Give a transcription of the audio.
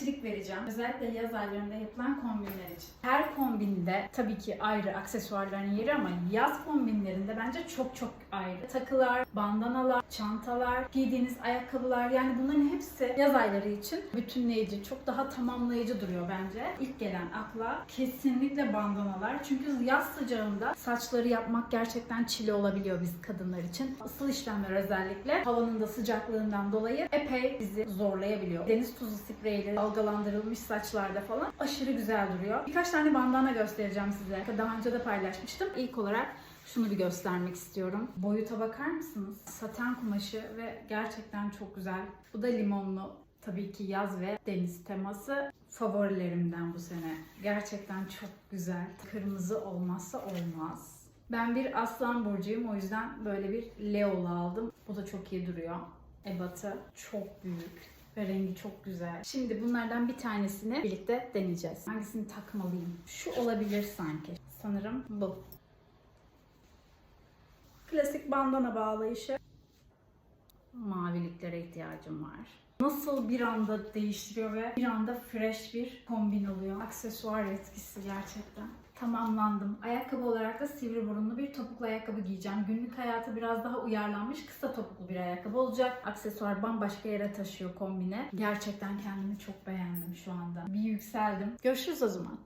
trik vereceğim. Özellikle yaz aylarında yapılan kombinler için. Her kombinde tabii ki ayrı aksesuarların yeri ama yaz kombinlerinde bence çok çok ayrı. Takılar, bandanalar, çantalar, giydiğiniz ayakkabılar yani bunların hepsi yaz ayları için bütünleyici, çok daha tamamlayıcı duruyor bence. İlk gelen akla kesinlikle bandanalar. Çünkü yaz sıcağında saçları yapmak gerçekten çile olabiliyor biz kadınlar için. Isıl işlemler özellikle havanın da sıcaklığından dolayı epey bizi zorlayabiliyor. Deniz tuzu spreyleri dalgalandırılmış saçlarda falan aşırı güzel duruyor. Birkaç tane bandana göstereceğim size. Daha önce de paylaşmıştım. İlk olarak şunu bir göstermek istiyorum. Boyuta bakar mısınız? Saten kumaşı ve gerçekten çok güzel. Bu da limonlu. Tabii ki yaz ve deniz teması favorilerimden bu sene. Gerçekten çok güzel. Kırmızı olmazsa olmaz. Ben bir aslan burcuyum o yüzden böyle bir leolu aldım. Bu da çok iyi duruyor. Ebatı çok büyük ve rengi çok güzel. Şimdi bunlardan bir tanesini birlikte deneyeceğiz. Hangisini takmalıyım? Şu olabilir sanki. Sanırım bu. Klasik bandana bağlayışı. Maviliklere ihtiyacım var. Nasıl bir anda değiştiriyor ve bir anda fresh bir kombin oluyor. Aksesuar etkisi gerçekten. Tamamlandım. Ayakkabı olarak da sivri burunlu bir topuklu ayakkabı giyeceğim. Günlük hayata biraz daha uyarlanmış kısa topuklu bir ayakkabı olacak. Aksesuar bambaşka yere taşıyor kombine. Gerçekten kendimi çok beğendim şu anda. Bir yükseldim. Görüşürüz o zaman.